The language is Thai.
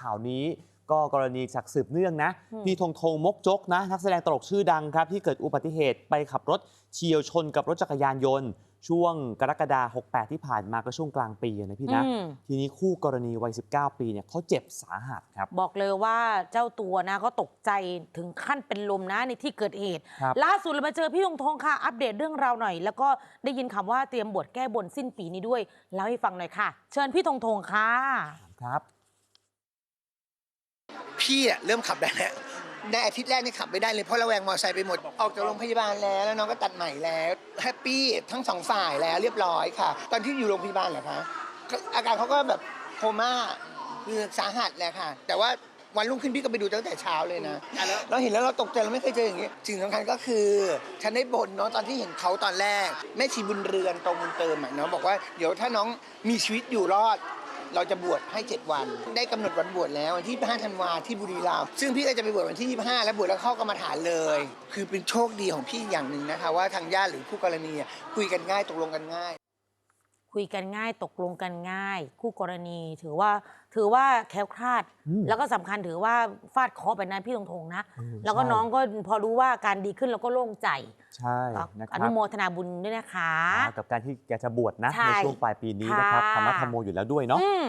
ข่าวนี้ ก็กรณีจากสืบเนื่องนะอืมพี่ธงธงมกจกนะนักแสดงตลกชื่อดังครับ ที่เกิดอุบัติเหตุไปขับรถเฉียวชนกับรถจักรยานยนต์ ช่วงกรกฎาคม68 ที่ผ่านมาก็ช่วงกลางปีอะนะพี่นะอืม ทีนี้คู่กรณีวัย 19 ปีเนี่ยเขาเจ็บสาหัสครับ บอกเลยว่าเจ้าตัวนะก็ตกใจถึงขั้นเป็นลมนะในที่เกิดเหตุ ครับ ล่าสุดเรามาเจอพี่ธงทงค่ะ อัปเดตเรื่องราวหน่อย แล้วก็ได้ยินคำว่าเตรียมบวชแก้บนสิ้นปีนี้ด้วยเล่าให้ฟังหน่อยค่ะ เชิญพี่ธงทงค่ะ ครับ พี่อะเริ่มขับได้แล้วในอาทิตย์แรกนี่ขับไม่ได้เลยเพราะระแวงมอเตอร์ไซค์ไปหมด ออกจากโรงพยาบาลแล้วแล้วน้องก็ตัดใหม่แล้วแฮปปี้ทั้งสองฝ่ายแล้วเรียบร้อยค่ะ ตอนที่อยู่โรงพยาบาลเหรอคะก็อาการเขาก็แบบโคม่าคือสาหัสแหละค่ะ แต่ว่าวันรุ่งขึ้นพี่ก็ไปดูตั้งแต่เช้าเลยนะ เราเห็นแล้วเราตกใจเราไม่เคยเจออย่างนี้สิ่งสำคัญก็คือฉันได้บ่นเนาะตอนที่เห็นเขาตอนแรกแม่ชีบุญเรือนตรงบุญเติมอะเนาะบอกว่าเดี๋ยวถ้าน้องมีชีวิตอยู่รอด เราจะบวชให้ 7 วัน ได้กำหนดวันบวชแล้ววันที่ 5 ธันวาที่บุรีรัมย์ซึ่งพี่ก็จะไปบวชวันที่ 25 แล้วบวชแล้วเข้ากรรมฐานเลย คือเป็นโชคดีของพี่อย่างหนึ่งนะคะว่าทางญาติหรือคู่กรณีคุยกันง่ายตกลงกันง่าย คุยกันง่ายตกลงกันง่าย คู่กรณีถือว่าถือว่าแคล้วคลาด อืมแล้วก็สำคัญถือว่าฟาดเคอไปนะพี่ธงทงนะเออแล้วก็ใช่ น้องก็พอรู้ว่าการดีขึ้นแล้วก็โล่งใจใช่ก็นะคอรับนุโมทนาบุญด้วยนะคะกับการที่แกจะบวชนะ ใช่ในช่วงปลายปีนี้นะครับค่ะ ธรรมะธรรมโมอยู่แล้วด้วยเนาะ อืม